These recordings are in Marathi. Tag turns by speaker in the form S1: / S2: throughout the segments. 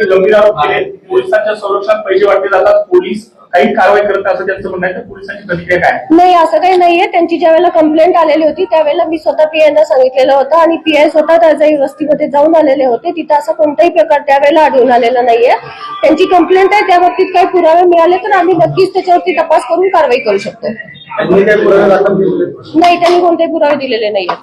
S1: गंभीर आरोप केले पोलिसांच्या संरक्षणात पैसे वाटले जातात. पोलीस काही कारवाई करत असं त्यांचं म्हणणं आहे तर पोलिसांची प्रतिक्रिया काय? आहे?
S2: नाही असं काही नाहीये. त्यांची ज्या वेळेला कंप्लेंट आलेली होती त्यावेळेला मी स्वतः पीआयना सांगितलेलं होतं आणि पीआय स्वतः त्याच्या वस्तीमध्ये जाऊन आलेले होते. तिथं असा कोणताही प्रकार त्यावेळेला आढळून आलेला नाहीये. त्यांची कंप्लेंट आहे त्या बाबतीत काही पुरावे मिळाले तर आम्ही नक्कीच त्याच्यावरती तपास करून कारवाई करू शकतो? नाही त्यांनी कोणतेही पुरावे दिलेले नाहीये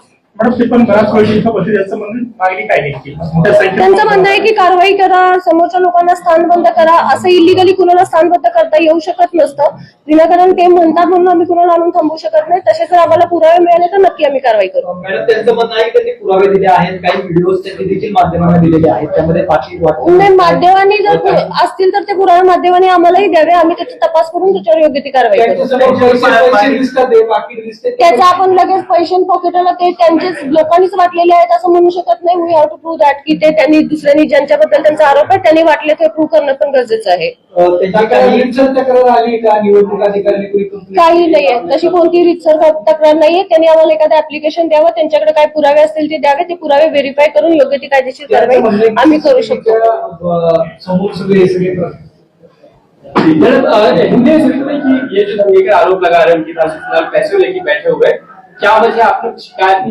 S1: त्याचं
S2: त्यांचं म्हणणं आहे की कारवाई करा समोरच्या लोकांना स्थानबद्ध करा असं इलिगली कुणाला स्थानबद्ध करता येऊ शकत नसतं. विनाकारण ते म्हणतात म्हणून आम्ही कुणाला आणून थांबवू शकत नाही. तसे जर आम्हाला पुरावे मिळाले तर नक्की आम्ही कारवाई करू.
S3: मॅडम त्यांचं म्हणणं आहे की त्यांनी पुरावे दिले आहेत काही व्हिडिओज त्यांनी देखील माध्यमांना दिलेले आहेत त्यामध्ये
S2: नाही माध्यमांनी जर असतील तर ते पुरावे माध्यमांनी आम्हालाही द्यावे. आम्ही त्याचा तपास करून त्याच्यावर योग्य ती कारवाई करू. त्याचं आपण लगेच पैसे पॉकेटला ते त्यांचेच लोकांनीच वाटलेले आहेत असं म्हणू शकत नाही. We have to prove that की ते त्यांनी दुसऱ्यांनी ज्यांच्याबद्दल त्यांचा आरोप आहे त्यांनी वाटले ते प्रूव्ह करणं पण गरजेचं आहे.
S3: काही
S4: तक्रार आली का? निवडणूक अधिकारी कोणी complaint
S2: काही नाहीये. तशी कोणती रितसर तक्रार नाहीये. त्यांनी आम्हाला एखादं ऍप्लिकेशन द्यावं त्यांच्याकडे काय पुरावे असतील ते द्यावे ते पुरावे व्हेरीफाय करून योग्य ती कायदेशीर कारवाई आम्ही करू शकतो.
S5: मैडम हिंदी कि ये जो आरोप लगा रहे हैं उनके पास लेके बैठे हुए. हैं। क्या शिकायत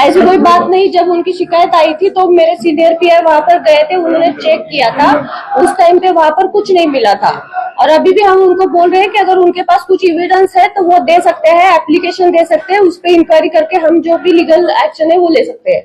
S2: ऐसी कोई बात नहीं, जब उनकी शिकायत आई थी तो मेरे सीनियर पीआई वहाँ पर गए थे, उन्होंने चेक किया था। उस टाइम पे वहाँ पर कुछ नहीं मिला था। और अभी भी हम उनको बोल रहे हैं कि अगर उनके पास कुछ एविडेंस है तो वो दे सकते हैं एप्लीकेशन दे सकते हैं, उस पर इंक्वायरी करके हम जो भी लीगल एक्शन है, वो ले सकते हैं।